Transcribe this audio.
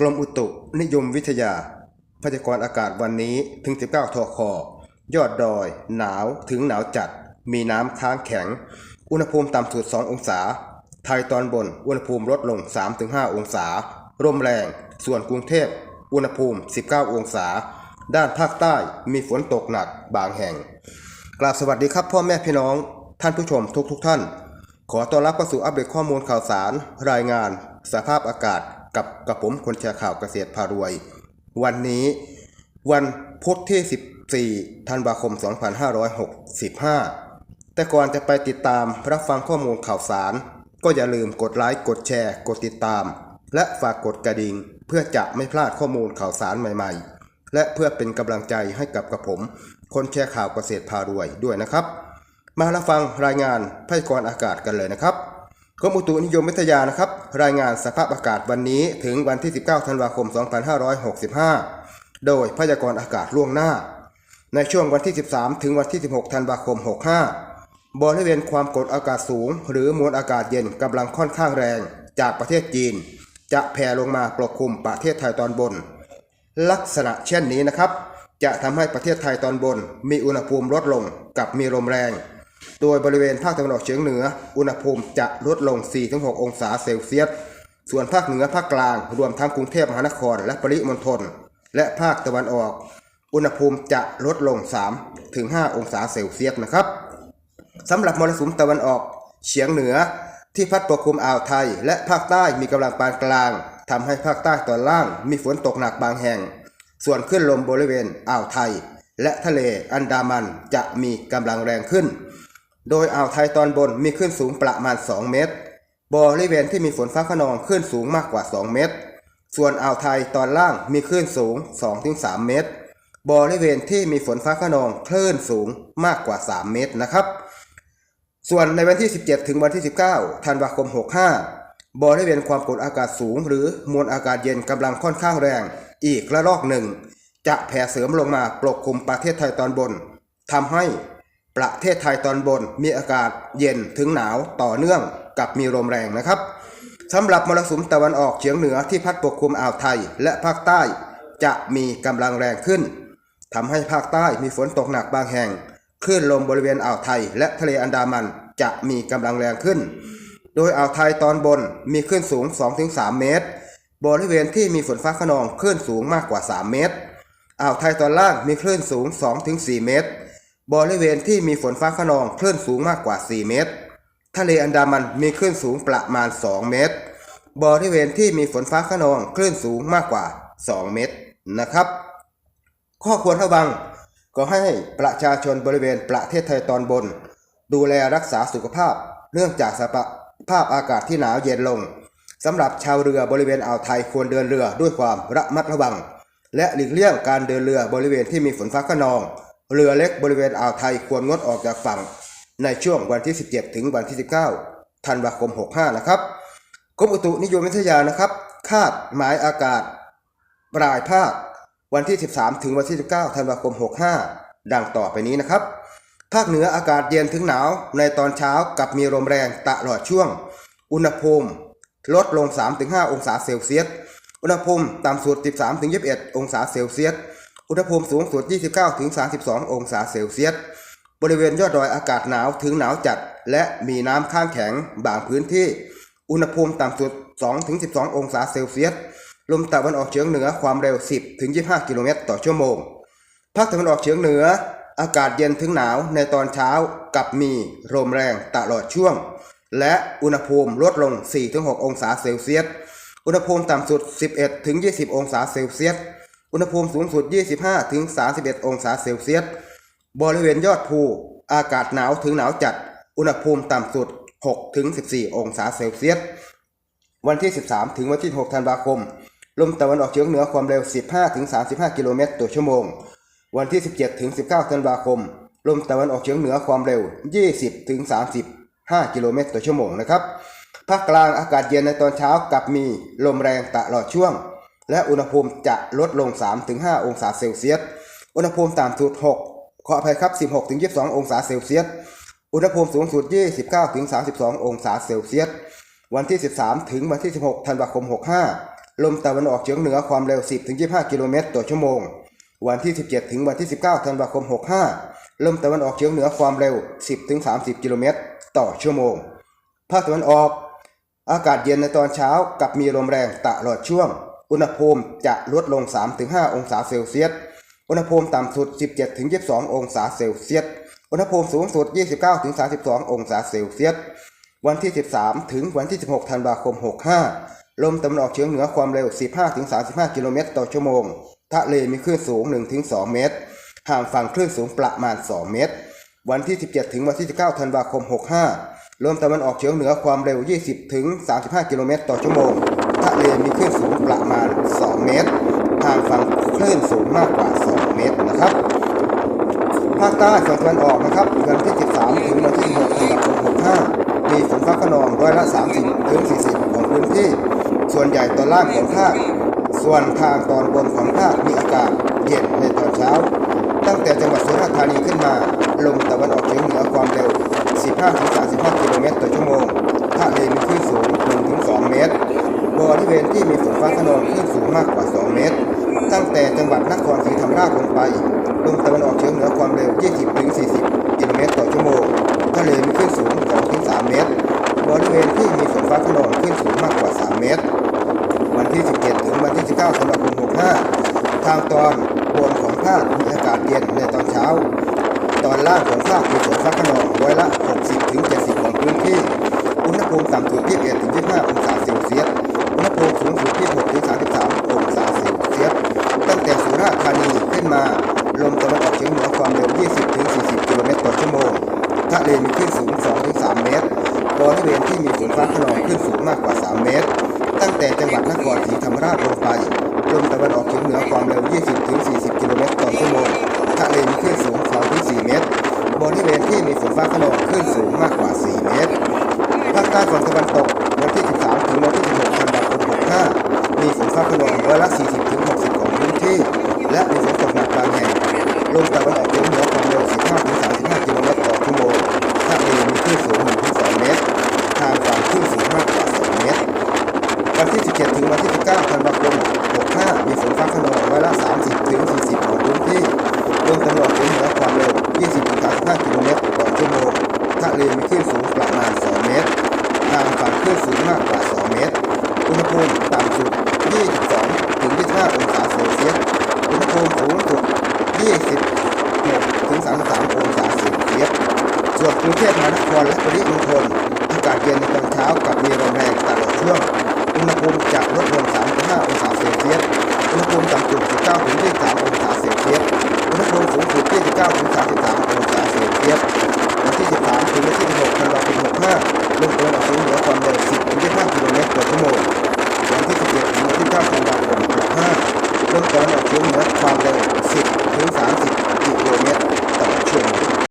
กรมอุตุนิยมวิทยา พยากรณ์อากาศวันนี้ถึง 19ทคยอดดอย หนาวถึงหนาวจัด มีน้ำค้างแข็ง อุณหภูมิต่ำสุด 2 องศา ไทยตอนบนอุณหภูมิลดลง 3-5 องศาร่มแรง ส่วนกรุงเทพ อุณหภูมิ 19 องศา ด้านภาคใต้มีฝนตกหนักบางแห่ง กราบสวัสดีครับพ่อแม่พี่น้อง ท่านผู้ชมทุกทุกท่าน ขอต้อนรับเข้าสู่อัปเดตข้อมูลข่าวสาร รายงาน สภาพอากาศกับกระผมคนแชร์ข่าวเกษตรพารวย วันนี้วันพุธที่ 14 ธันวาคม 2565 แต่ก่อนจะไปติดตามรับฟังข้อมูลข่าวสาร ก็อย่าลืมกดไลค์กดแชร์ กดติดตาม และฝากกดกระดิ่งเพื่อจะไม่พลาดข้อมูลข่าวสารใหม่ๆ และเพื่อเป็นกำลังใจให้กับกระผม คนแชร์ข่าวเกษตรพารวยด้วยนะครับ มารับฟังรายงานพยากรณ์อากาศกันเลยนะครับ กรมอุตุนิยมวิทยานะครับ รายงานสภาพอากาศวันนี้ถึงวันที่ 19 ธันวาคม 2565 โดยพยากรณ์อากาศล่วงหน้า ในช่วงวันที่ 13 ถึงวันที่ 16 ธันวาคม 65 บริเวณความกดอากาศสูง หรือมวลอากาศเย็นกำลังค่อนข้างแรง จากประเทศจีน จะแผ่ลงมาปกคลุมประเทศไทยตอนบน ลักษณะเช่นนี้นะครับ จะทำให้ประเทศไทยตอนบน มีอุณหภูมิลดลงกับมีลมแรง โดยบริเวณภาคตะวันออกเฉียงเหนือ อุณหภูมิจะลดลง 4-6 องศาเซลเซียส ส่วนภาคเหนือภาคกลาง รวมทั้งกรุงเทพมหานคร และปริมณฑล และภาคตะวันออก อุณหภูมิจะลดลง 3-5 องศาเซลเซียสนะครับสำหรับมรสุมตะวันออกเฉียงเหนือ ที่พัดปกคลุมอ่าวไทย และภาคใต้มีกำลังปานกลางทำให้ภาคใต้ตอนล่างมีฝนตกหนักบางแห่ง ส่วนคลื่นลมบริเวณอ่าวไทย และทะเลอันดามันจะมีกำลังแรงขึ้น โดยอ่าวไทยตอนบนมีคลื่นสูงประมาณ 2 เมตร บริเวณที่มีฝนฟ้าขนองคลื่นสูงมากกว่า 2 เมตร ส่วนอ่าวไทยตอนล่างมีคลื่นสูง 2-3 เมตร บริเวณที่มีฝนฟ้าขนองคลื่นสูงมากกว่า 3 เมตรนะครับ ส่วนในวันที่ 17 ถึงวันที่ 19 ธันวาคม 65 บริเวณความกดอากาศสูง หรือมวลอากาศเย็นกำลังค่อนข้างแรง อีกระลอกหนึ่งจะแผ่เสริมลงมาปกคลุมประเทศไทยตอนบนทำให้ ประเทศไทยตอนบนมีอากาศเย็นถึงหนาวต่อเนื่องกับมีลมแรงนะครับสำหรับมรสุมตะวันออกเฉียงเหนือที่พัดปกคลุมอ่าวไทยและภาคใต้จะมีกำลังแรงขึ้นทำให้ภาคใต้มีฝนตกหนักบางแห่งคลื่นลมบริเวณอ่าวไทยและทะเลอันดามันจะมีกำลังแรงขึ้น โดยอ่าวไทยตอนบนมีคลื่นสูง 2-3 เมตร บริเวณที่มีฝนฟ้าขนองคลื่นสูงมากกว่า 3 เมตร อ่าวไทยตอนล่างมีคลื่นสูง 2-4 เมตร บริเวณที่มีฝนฟ้าขนองคลื่นสูงมากกว่า 4 เมตร ทะเลอันดามันมีคลื่นสูงประมาณ 2 เมตร บริเวณที่มีฝนฟ้าขนองคลื่นสูงมากกว่า 2 เมตรนะครับ ข้อควรระวัง ก็ให้ประชาชนบริเวณประเทศไทยตอนบน ดูแลรักษาสุขภาพ เนื่องจากสภาพอากาศที่หนาวเย็นลงสำหรับชาวเรือบริเวณอ่าวไทยควรเดินเรือด้วยความระมัดระวัง และหลีกเลี่ยงการเดินเรือบริเวณที่มีฝนฟ้าขนอง เรือเล็กบริเวณอ่าวไทยควรงดออกจากฝั่ง ในช่วงวันที่ 17 ถึงวันที่ 19 ธันวาคม 65 นะครับ กรมอุตุนิยมวิทยานะครับ คาดหมายอากาศปลายภาค วันที่ 13 ถึงวันที่ 19 ธันวาคม 65 ดังต่อไปนี้นะครับ ภาคเหนืออากาศเย็นถึงหนาวในตอนเช้ากับมีลมแรงตลอดช่วง อุณหภูมิลดลง 3-5 องศาเซลเซียส อุณหภูมิต่ำสุด 13-21 องศาเซลเซียส อุณหภูมิสูงสุด 29-32 องศาเซลเซียส บริเวณยอดดอยอากาศหนาวถึงหนาวจัด และมีน้ำข้างแข็งบางพื้นที่ อุณหภูมิต่ำสุด 2-12 องศาเซลเซียส ลมตะวันออกเฉียงเหนือความเร็ว 10-25 กิโลเมตรต่อชั่วโมง ภาคตะวันออกเฉียงเหนือ อากาศเย็นถึงหนาวในตอนเช้ากับมีลมแรงตลอดช่วง และอุณหภูมิลดลง 4-6 องศาเซลเซียส อุณหภูมิต่ำสุด 11-20 องศาเซลเซียส อุณหภูมิสูงสุด 25 ถึง 31 องศาเซลเซียส บริเวณยอดภู อากาศหนาวถึงหนาวจัด อุณหภูมิต่ำสุด 6 ถึง 14 องศาเซลเซียส วันที่ 13 ถึงวันที่ 6 ธันวาคม ลมตะวันออกเฉียงเหนือความเร็ว 15 ถึง 35 กิโลเมตรต่อชั่วโมง วันที่ 17 ถึง 19 ธันวาคม ลมตะวันออกเฉียงเหนือความเร็ว 20 ถึง 35 กิโลเมตรต่อชั่วโมงนะครับ ภาคกลางอากาศเย็นในตอนเช้ากับมีลมแรงตลอดช่วง และอุณหภูมิจะลดลง 3-5 องศาเซลเซียส อุณหภูมิต่ำสุด 6 ขออภัยครับ 16-22 องศาเซลเซียส อุณหภูมิสูงสุด 29-32 องศาเซลเซียส วันที่ 13 ถึงวันที่ 16 ธันวาคม 65 ลมตะวันออกเฉียงเหนือความเร็ว 10-25 กิโลเมตรต่อชั่วโมง วันที่ 17 ถึงวันที่ 19 ธันวาคม 65 ลมตะวันออกเฉียงเหนือความเร็ว 10-30 กิโลเมตรต่อชั่วโมง ภาคตะวันออก อากาศเย็นในตอนเช้ากับมีลมแรงตลอดช่วง อุณหภูมิจะลดลง 3-5 องศาเซลเซียส อุณหภูมิต่ำสุด 17-22 องศาเซลเซียส อุณหภูมิสูงสุด 29-32 องศาเซลเซียส วันที่ 13 ถึงวันที่ 16 ธันวาคม 65 ลมตะวันออกเฉียงเหนือความเร็ว 15-35 กิโลเมตรต่อชั่วโมง ทะเลมีคลื่นสูง 1-2 เมตร ห่างฝั่งคลื่นสูงประมาณ 2 เมตร วันที่ 17 ถึงวันที่ 19 ธันวาคม 65 ลมตะวันออกเฉียงเหนือความเร็ว 20-35 กิโลเมตรต่อชั่วโมง เลมีคลื่นสูงประมาณ 2 เมตรห่างฝั่งคลื่นสูงมากกว่า 2 เมตรนะครับ ภาคใต้ฝั่งตะวันออกนะครับวันที่ 13 ถึงวันที่16ธันวาคม65 มีฝนฟ้าขนองร้อยละ 30 ถึง 40 ของพื้นที่ ส่วนใหญ่ตอนล่างของภาค ส่วนทางตอนบนของภาคมีอากาศเย็นในตอนเช้า ตั้งแต่จังหวัดสุราษฎร์ธานีขึ้นมา ลมตะวันออกเฉียงเหนือความเร็ว 15-35 กิโลเมตรต่อชั่วโมงทะเลมีคลื่นสูง 1-2 เมตร บริเวณที่มีฝนฟ้าขนองคลื่นสูงมากกว่า 2 เมตร ตั้งแต่จังหวัดนครศรีธรรมราชลงไปลมตะวันออกเฉียงเหนือความเร็ว 20-40 กิโลเมตรต่อชั่วโมง ทะเลมีคลื่นสูง 2-3 เมตร บริเวณที่มีฝนฟ้าขนองคลื่นสูงมากกว่า 3 เมตร วันที่ 17 ถึงวันที่ 19ธันวาคม65 ทางตอนบนของภาคมีอากาศเย็นในตอนเช้า ตอนล่างของภาคมีฝนฟ้าขนองร้อยละ 60ถึง70 ของพื้นที่ อุณหภูมิต่ำสุดที่21ถึง25องศาเซลเซีย สูงสุดที่6ถึง33องศาเซลเซียสตั้งแต่สุราษฎร์ธานีขึ้นมา ลมตะวันออกเฉียงเหนือความเร็ว 20ถึง40 กิโลเมตรต่อชั่วโมงทะเลมีคลื่นสูง 2 ถึง 3 เมตร บริเวณที่มีฝนฟ้าขนองคลื่นสูงมากกว่า 3 เมตร ตั้งแต่จังหวัดนครศรีธรรมราชลงไป ลมตะวันออกเฉียงเหนือความเร็ว 20ถึง40 กิโลเมตรต่อชั่วโมงทะเลมีคลื่นสูง 2 ถึง 4 เมตร บริเวณที่มีฝนฟ้าขนองคลื่นสูงมากกว่า 4 เมตรภาคใต้ฝั่งตะวันตกวันที่ 13 ถึงวันที่ 16 ธันวาคม 65 มีฝนฟ้าขนองร้อยละ 40 ถึง 60 ของพื้นที่ และมีฝนตกหนักบางแห่ง ลมตะวันออกเฉียงเหนือความเร็ว 15ถึง35 กิโลเมตรต่อชั่วโมงทะเลมีคลื่นสูง 12 เมตร ทางฝั่งคลื่นสูงมากกว่า 2 เมตร วันที่ 17 ถึงวันที่ 19 ธันวาคม 65 มีฝนฟ้าขนองร้อยละ 30ถึง40 ของพื้นที่ลมตะวันออกเฉียงเหนือความเร็ว 20ถึง35 กิโลเมตรต่อชั่วโมงทะเลมีคลื่นสูงประมาณ 2 เมตร ทางฝั่งคลื่นสูงมากกว่า 2 เมตร อุณหภูมิต่ำสุด 22ถึง25 องศาเซลเซียส อุณหภูมิสูงสุด 26ถึง33องศาเซลเซียสส่วนกรุงเทพมหานครและปริมณฑลอากาศเย็นในตอนเช้ากับมีลมแรงตลอดช่วง อุณหภูมิจะลดลง3-5องศาเซลเซียส อุณหภูมิต่ำสุด19ถึง23องศาเซลเซียส อุณหภูมิสูงสุด29ถึง33องศา